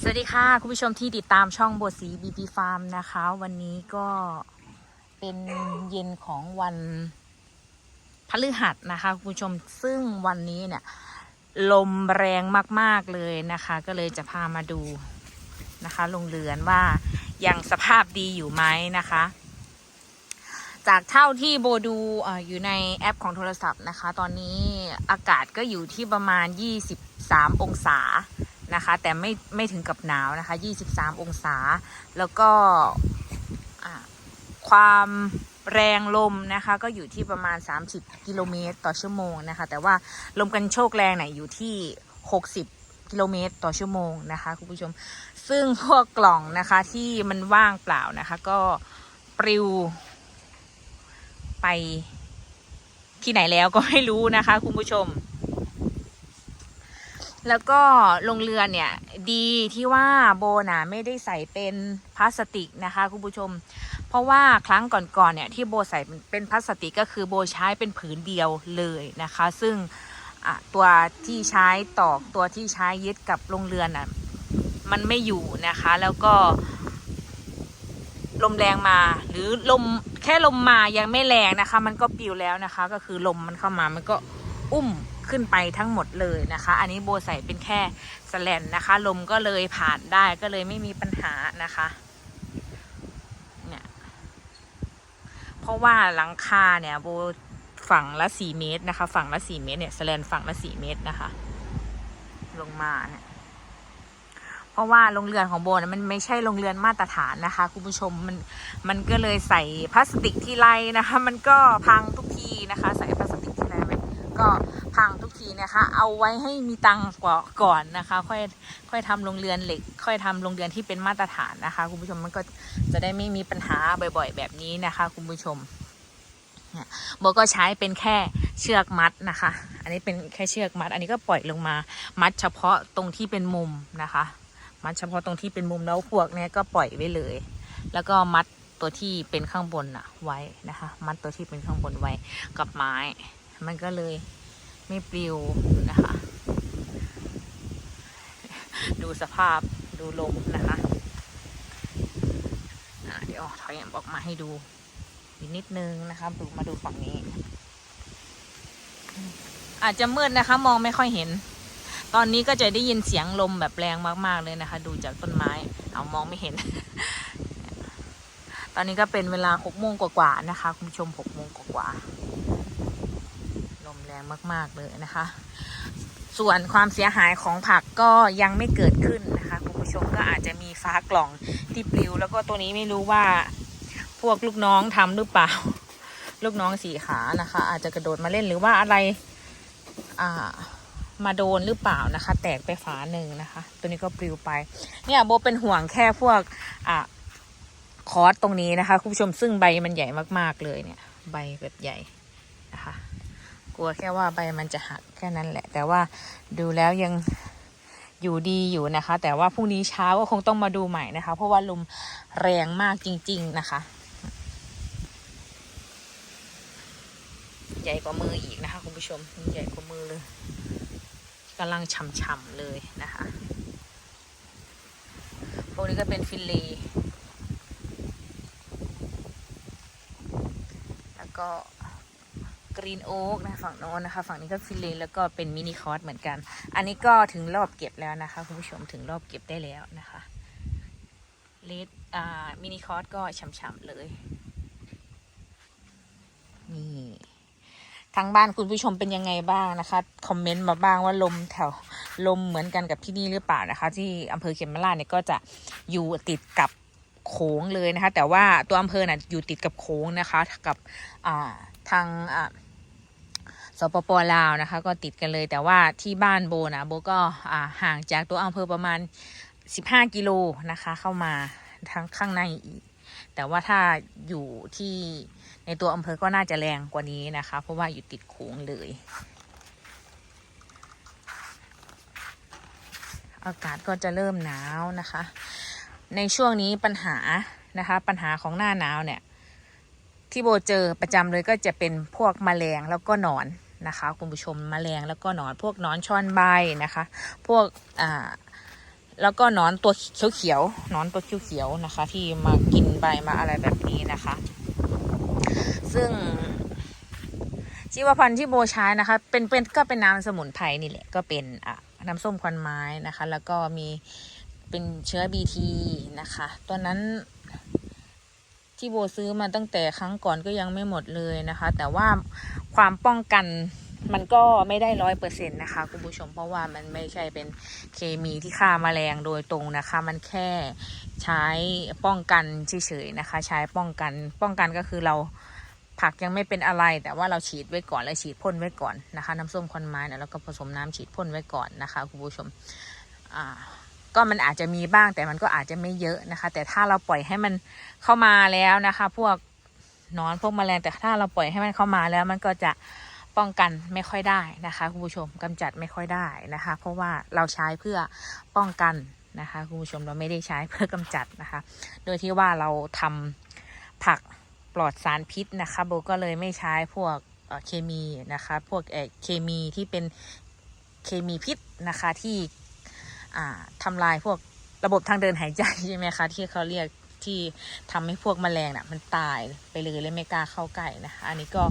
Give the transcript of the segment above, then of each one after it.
สวัสดีค่ะ คุณผู้ชมที่ติดตามช่องโบวสีบีบีฟาร์มนะคะ วันนี้ก็เป็นเย็นของวันพฤหัสนะคะ คุณผู้ชมซึ่งวันนี้เนี่ย ลมแรงมาก ๆ เลยนะคะ ก็เลยจะพามาดูนะคะลงเรือนว่ายังสภาพดีอยู่ไหมนะคะ จากเท่าที่โบดูอออยู่ในแอปของโทรศัพท์นะคะ ตอนนี้อากาศก็อยู่ที่ประมาณ 23 องศา นะคะ แต่ไม่ไม่ถึงกับหนาวนะคะ 23 องศา แล้วก็ความแรงลมนะคะ ก็อยู่ที่ประมาณ 30 กิโลเมตรต่อชั่วโมงนะคะ แต่ว่าลมกันโชกแรงเนี่ยอยู่ที่ 60กิโลเมตรต่อชั่วโมงนะคะคุณผู้ชม ซึ่งพวกกล่องนะคะที่มันว่างเปล่านะคะ ก็ปลิว ไปที่ไหนแล้วก็ไม่รู้นะคะคุณผู้ชม แล้วก็ลงเรือเนี่ยดีที่ว่าโบนะไม่ได้ใส่เป็นพลาสติกนะคะคุณผู้ชม เพราะว่าครั้งก่อนๆเนี่ยที่โบใส่เป็นพลาสติกก็คือโบใช้เป็นผืนเดียวเลยนะคะ ซึ่งตัวที่ใช้ตอกตัวที่ใช้ยึดกับลงเรือน่ะมันไม่อยู่นะคะแล้วก็ ลมแรงมา หรือลมแค่ลมมายังไม่แรงนะคะ มันก็ปิวแล้วนะคะ ก็คือลมมันเข้ามามันก็อุ้ม ขึ้นไปทั้งหมดเลยนะคะ อันนี้โบใส่เป็นแค่สแลนนะคะ ลมก็เลยผ่านได้ก็เลยไม่มีปัญหานะคะเนี่ยเพราะว่าหลังคาเนี่ยโบฝั่งละสี่เมตรนะคะ ฝั่งละสี่เมตรเนี่ยสแลนฝั่งละสี่เมตรนะคะ ลงมาเนี่ยเพราะว่าโรงเรือนของโบนะมันไม่ใช่โรงเรือนมาตรฐานนะคะคุณผู้ชมมันมันก็เลยใส่พลาสติกที่ไรนะคะ มันก็พังทุกทีนะคะ ใส่พลาสติกที่ไรมันก็ พังทุกทีนะคะ เอาไว้ให้มีตังค์กว่าก่อนนะคะ ค่อยค่อยทำโรงเรือนเหล็ก ค่อยทำโรงเรือนที่เป็นมาตรฐานนะคะ คุณผู้ชมมันก็จะได้ไม่มีปัญหาบ่อย ๆ แบบนี้นะคะ คุณผู้ชมเนี่ยโบก็ใช้เป็นแค่เชือกมัดนะคะ อันนี้เป็นแค่เชือกมัด อันนี้ก็ปล่อยลงมา มัดเฉพาะตรงที่เป็นมุมนะคะ มัดเฉพาะตรงที่เป็นมุมแล้วพวกเนี้ยก็ปล่อยไว้เลย แล้วก็มัดตัวที่เป็นข้างบนอะไว้นะคะ มัดตัวที่เป็นข้างบนไว้กับไม้ มันก็เลย ไม่ปลิวนะคะ ดูสภาพดูลมนะคะะเดี๋ยวถอยออกมาให้ดูอีกนิดนึงนะคะดูมาดูฝั่งนี้ อาจจะมืดนะคะ มองไม่ค่อยเห็น ตอนนี้ก็จะได้ยินเสียงลมแบบแรงมาก ๆ เลยนะคะ ดูจากต้นไม้ เอามองไม่เห็น ตอนนี้ก็เป็นเวลาหกโมงกว่าๆนะคะ คุณผู้ชมหกโมงกว่าๆ รงมากๆเลยนะคะ ส่วนความเสียหายของผักก็ยังไม่เกิดขึ้นนะคะคุณผู้ชมก็อาจจะมีฟ้ากล่องที่ปลิว แล้วก็ตัวนี้ไม่รู้ว่าพวกลูกน้องทำหรือเปล่า ลูกน้องสีขานะคะ อาจจะกระโดดมาเล่นหรือว่าอะไรอ่ามาโดนหรือเปล่านะคะ แตกไปฝาหนึ่งนะคะ ตัวนี้ก็ปลิวไป เนี่ยโบเป็นห่วงแค่พวกอะคอร์สตรงนี้นะคะ คุณผู้ชมซึ่งใบมันใหญ่มากๆเลยเนี่ย ใบแบบใหญ่ กลัวแค่ว่าใบมันจะหักแค่นั้นแหละ แต่ว่าดูแล้วยังอยู่ดีอยู่นะคะ แต่ว่าพรุ่งนี้เช้าก็คงต้องมาดูใหม่นะคะ เพราะว่าลมแรงมากจริง ๆนะคะ ใหญ่กว่ามืออีกนะคะคุณผู้ชมใหญ่กว่ามือเลยกำลังฉ่ำๆเลยนะคะพวกนี้ก็เป็นฟิลเลย์แล้วก็ รีนโอ๊กนะฝั่งโน้นนะคะ ฝั่งนี้ก็ฟิลเลย์แล้วก็เป็นมินิคอร์สเหมือนกัน อันนี้ก็ถึงรอบเก็บแล้วนะคะคุณผู้ชมถึงรอบเก็บได้แล้วนะคะเลดอ่ามินิคอร์สก็ฉ่ำๆเลยนี่ทางบ้านคุณผู้ชมเป็นยังไงบ้างนะคะ คอมเมนต์มาบ้างว่าลมแถวลมเหมือนกันกับที่นี่หรือเปล่านะคะ ที่อำเภอเขมราชเนี่ยก็จะอยู่ติดกับโขงเลยนะคะ แต่ว่าตัวอำเภอน่ะอยู่ติดกับโขงนะคะ กับทางอ่า สปปลาวนะคะ ก็ติดกันเลยแต่ว่าที่บ้านโบนะโบก็ห่างจากตัวอำเภอประมาณ 15 กิโลนะคะ เข้ามาทางข้างในอีก แต่ว่าถ้าอยู่ที่ในตัวอำเภอก็น่าจะแรงกว่านี้นะคะ เพราะว่าอยู่ติดโขงเลย อากาศก็จะเริ่มหนาวนะคะ ในช่วงนี้ปัญหานะคะ ปัญหาของหน้าหนาวเนี่ยที่โบเจอประจำเลยก็จะเป็นพวกแมลงแล้วก็หนอน นะคะ คุณผู้ชมแมลงแล้วก็หนอนพวกหนอนช่อนใบนะคะ พวกอ่าแล้วก็นอนตัวเขียวๆนอนตัวเขียวๆนะคะ ที่มากินใบมาอะไรแบบนี้นะคะ ซึ่งชีวพันธุ์ที่โบใช้นะคะ เป็นเป็นก็เป็นน้ำสมุนไพรนี่แหละก็เป็นอะน้ำส้มควันไม้นะคะ แล้วก็มีเป็นเชื้อ BT นะคะ ตัวนั้น ที่โบซื้อมาตั้งแต่ครั้งก่อนก็ยังไม่หมดเลยนะคะ แต่ว่าความป้องกันมันก็ไม่ได้ร้อยเปอร์เซ็นต์นะคะคุณผู้ชมเพราะว่ามันไม่ใช่เป็นเคมีที่ฆ่าแมลงโดยตรงนะคะ มันแค่ใช้ป้องกันเฉยๆนะคะ ใช้ป้องกันป้องกันก็คือเราผักยังไม่เป็นอะไร แต่ว่าเราฉีดไว้ก่อนและฉีดพ่นไว้ก่อนนะคะ น้ำส้มควันไม้นี่ยแล้วก็ผสมน้ำฉีดพ่นไว้ก่อนนะคะคุณผู้ชมอ่า ก็มันอาจจะมีบ้างแต่มันก็อาจจะไม่เยอะนะคะ แต่ถ้าเราปล่อยให้มันเข้ามาแล้วนะคะ พวกนอนพวกแมลงแต่ถ้าเราปล่อยให้มันเข้ามาแล้วมันก็จะป้องกันไม่ค่อยได้นะคะคุณผู้ชมกำจัดไม่ค่อยได้นะคะ เพราะว่าเราใช้เพื่อป้องกันนะคะคุณผู้ชมเราไม่ได้ใช้เพื่อกำจัดนะคะ โดยที่ว่าเราทำผักปลอดสารพิษนะคะโบก็เลยไม่ใช้พวกเคมีนะคะ พวกเเคมีที่เป็นเคมีพิษนะคะที่ ทำลายพวกระบบทางเดินหายใจใช่ไหมคะ ที่เขาเรียกที่ทำให้พวกแมลงน่ะ มันตายไปเลยเลยไม่กล้าเข้าใกล้นะคะอันนี้ก็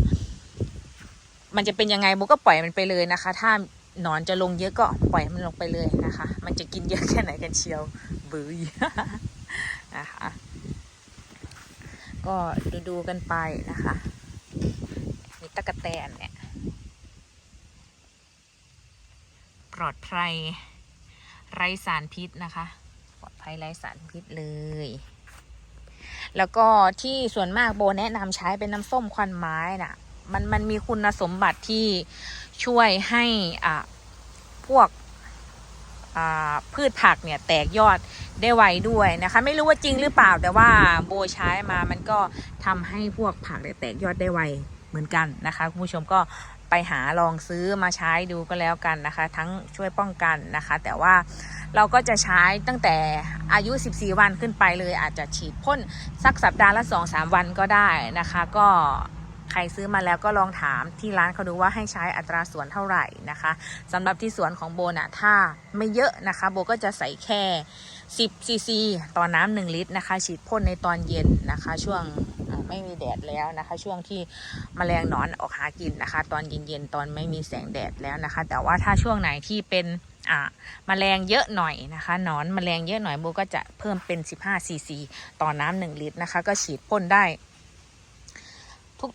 มันจะเป็นยังไงโบก็ปล่อยมันไปเลยนะคะ ถ้านอนจะลงเยอะก็ปล่อยมันลงไปเลยนะคะ มันจะกินเยอะแค่ไหนกันเชียวบื้อนะคะ ก็ดูดูกันไปนะคะมีตะกะแตนเนี่ย ปลอดภัย ไร้สารพิษนะคะปลอดภัยไร้สารพิษเลย แล้วก็ที่ส่วนมากโบแนะนำใช้เป็นน้ำส้มควันไม้น่ะ มันมันมีคุณสมบัติที่ช่วยให้อ่าพวกพืชผักเนี่ยแตกยอดได้ไวด้วยนะคะ ไม่รู้ว่าจริงหรือเปล่าแต่ว่าโบใช้มามันก็ทำให้พวกผักเนี่ยแตกยอดได้ไวเหมือนกันนะคะคุณผู้ชมก็ ไปหาลองซื้อมาใช้ดูก็แล้วกันนะคะ ทั้งช่วยป้องกันนะคะ แต่ว่าเราก็จะใช้ตั้งแต่อายุ 14 วันขึ้นไปเลย อาจจะฉีดพ่นสักสัปดาห์ละ 2-3 วันก็ได้นะคะ ก็ใครซื้อมาแล้วก็ลองถามที่ร้านเขาดูว่าให้ใช้อัตราส่วนเท่าไหร่นะคะสำหรับที่สวนของโบนะถ้าไม่เยอะนะคะ โบก็จะใส่แค่ 10ซีซีต่อน้ำหนึ่งลิตรนะคะ ฉีดพ่นในตอนเย็นนะคะ ช่วง ไม่มีแดดแล้วนะคะ ช่วงที่มแมลงนอนออกหากินนะคะ ตอนเย็นๆตอนไม่มีแสงแดดแล้วนะคะ แต่ว่าถ้าช่วงไหนที่เป็นอ่าแมลงเยอะหน่อยนะคะนอนแมลงเยอะหน่อยโบก็จะเพิ่มเป็น 15 ซีซีต่อน้ำหนึ่งลิตรนะคะ ก็ฉีดพ่นได้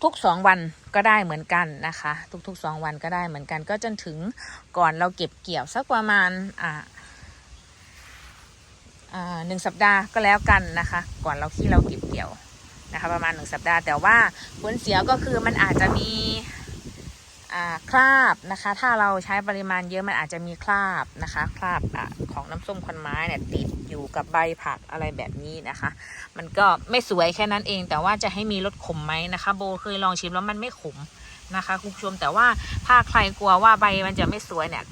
ทุกๆสองวันก็ได้เหมือนกันนะคะ ทุกๆสองวันก็ได้เหมือนกัน ก็จนถึงก่อนเราเก็บเกี่ยวสักประมาณอ่าหนึ่งสัปดาห์ก็แล้วกันนะคะ ก่อนเราที่เราเก็บเกี่ยว นะคะ ประมาณหนึ่งสัปดาห์ แต่ว่าผลเสียก็คือมันอาจจะมีคราบนะคะ ถ้าเราใช้ปริมาณเยอะมันอาจจะมีคราบนะคะ คราบอะของน้ำส้มควันไม้เนี่ยติดอยู่กับใบผักอะไรแบบนี้นะคะ มันก็ไม่สวยแค่นั้นเอง แต่ว่าจะให้มีรสขมไหมนะคะ โบเคยลองชิมแล้วมันไม่ขมนะคะคุณผู้ชมแต่ว่าถ้าใครกลัวว่าใบมันจะไม่สวยเนี่ย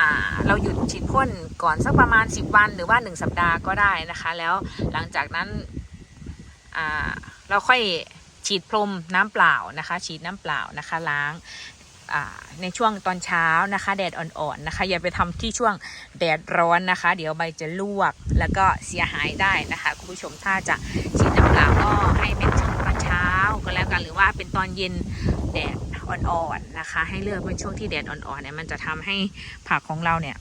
อ่าเราหยุดฉีดพ่นก่อนสักประมาณ 10 วันหรือว่า 1 สัปดาห์ก็ได้นะคะ แล้วหลังจากนั้นอ่า เราค่อยฉีดพรมน้ำเปล่านะคะ ฉีดน้ำเปล่านะคะล้างในช่วงตอนเช้านะคะ แดดอ่อนๆนะคะ อย่าไปทำที่ช่วงแดดร้อนนะคะ เดี๋ยวใบจะลวกแล้วก็เสียหายได้นะคะคุณผู้ชมถ้าจะฉีดน้ำเปล่าก็ให้เป็นช่วงตอนเช้าก็แล้วกันหรือว่าเป็นตอนเย็นแดดอ่อนๆนะคะ ให้เลือกเป็นช่วงที่แดดอ่อนๆเนี่ยมันจะทำให้ผักของเราเนี่ย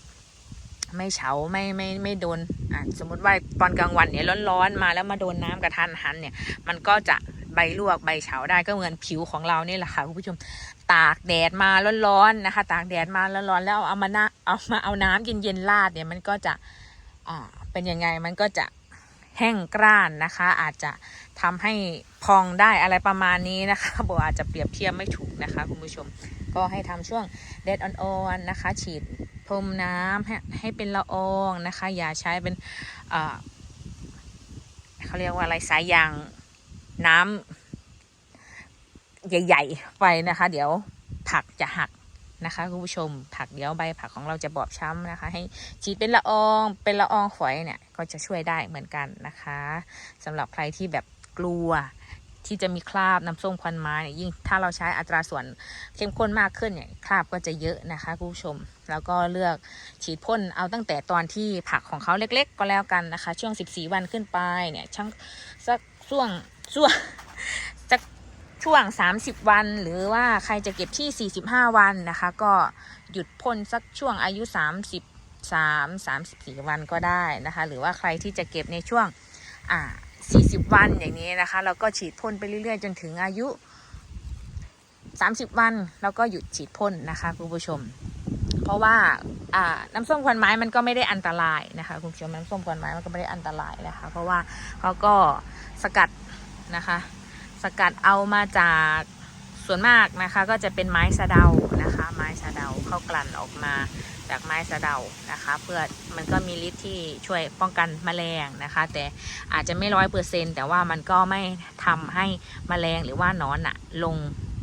ไม่เฉาไม่ไม่ไม่โดนอะสมมติว่าตอนกลางวันเนี่ยร้อนๆมาแล้วมาโดนน้ำกระทันหันเนี่ย มันก็จะใบลวกใบเฉาได้ก็เหมือนผิวของเรานี่แหละค่ะคุณผู้ชมตากแดดมาร้อนๆนะคะ ตากแดดมาร้อนๆแล้วเอามานะเอามาเอาน้ำเย็นๆราดเนี่ยมันก็จะอ่าเป็นยังไงมันก็จะแห้งกร้านนะคะ อาจจะทำให้พองได้อะไรประมาณนี้นะคะโบอาจจะเปรียบเทียบไม่ถูกนะคะคุณผู้ชม ก็ให้ทำช่วงแดดอ่อนๆนะคะ ฉีด พรมน้ำให้ให้เป็นละอองนะคะ อย่าใช้เป็นเขาเรียกว่าอะไรสายยางน้ำใหญ่ ๆ ไปนะคะ เดี๋ยวผักจะหักนะคะคุณผู้ชมผักเดี๋ยวใบผักของเราจะบอบช้ำนะคะ ให้ฉีดเป็นละอองเป็นละอองฝอยเนี่ยก็จะช่วยได้เหมือนกันนะคะสำหรับใครที่แบบกลัว ที่จะมีคราบน้ำส้มควันไม้เนี่ยยิ่งถ้าเราใช้อัตราส่วนเข้มข้นมากขึ้นเนี่ยคราบก็จะเยอะนะคะคุณผู้ชม แล้วก็เลือกฉีดพ่นเอาตั้งแต่ตอนที่ผักของเขาเล็ก ๆ ก็แล้วกันนะคะ ช่วง 14 วันขึ้นไปเนี่ยช่างสักช่วงช่วงจะช่วง 30 วัน หรือว่าใครจะเก็บที่ 45 วันนะคะ ก็หยุดพ่นสักช่วงอายุ33 34 วันก็ได้นะคะ หรือว่าใครที่จะเก็บในช่วงอ่า 40 วันอย่างนี้นะคะ เราก็ฉีดพ่นไปเรื่อยๆ จนถึงอายุ 30 วันแล้วก็หยุดฉีดพ่นนะคะคุณผู้ชม เพราะว่าน้ำส้มควันไม้มันก็ไม่ได้อันตรายนะคะคุณผู้ชมน้ำส้มควันไม้มันก็ไม่ได้อันตรายนะคะ เพราะว่าเขาก็สกัดนะคะ สกัดเอามาจากส่วนมากนะคะ ก็จะเป็นไม้สะเดา ม้สะเดาเข้ากลั่นออกมาจากไม้สะเดานะคะ เพื่อมันก็มีฤทธิ์ที่ช่วยป้องกันแมลงนะคะ แต่อาจจะไม่ร้อยเปอร์เซ็นแต่ว่ามันก็ไม่ทำให้แมลงหรือว่านอนอะลง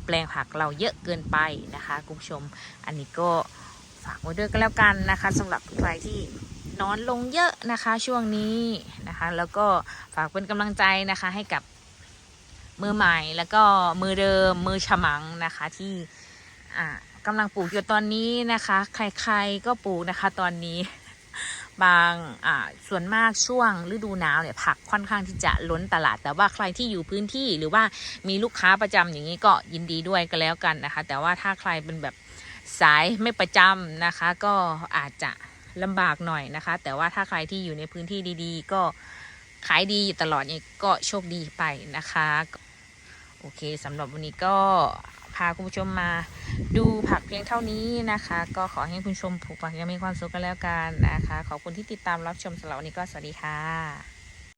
แปลงผักเราเยอะเกินไปนะคะคุณผู้ชมอันนี้ก็ฝากไว้ด้วยก็แล้วกันนะคะสำหรับใครที่นอนลงเยอะนะคะช่วงนี้นะคะ แล้วก็ฝากเป็นกำลังใจนะคะให้กับมือใหม่แล้วก็มือเดิมมือฉมังนะคะที่อ่า กำลังปลูกอยู่ตอนนี้นะคะ ใครๆก็ปลูกนะคะ ตอนนี้ บางอ่าส่วนมากช่วงฤดูหนาวเนี่ยผักค่อนข้างที่จะล้นตลาด แต่ว่าใครที่อยู่พื้นที่หรือว่ามีลูกค้าประจำอย่างนี้ก็ยินดีด้วยก็แล้วกันนะคะ แต่ว่าถ้าใครเป็นแบบสายไม่ประจำนะคะ ก็อาจจะลำบากหน่อยนะคะ แต่ว่าถ้าใครที่อยู่ในพื้นที่ดีๆ ก็ขายดีอยู่ตลอดนี่ก็โชคดีไปนะคะ โอเคสำหรับวันนี้ก็ พาคุณผู้ชมมาดูผักเพียงเท่านี้นะคะ ก็ขอให้คุณชมผูกผักยังมีความสุขกันแล้วกันนะคะ ขอบคุณที่ติดตามรับชมสำหรับวันนี้ก็สวัสดีค่ะ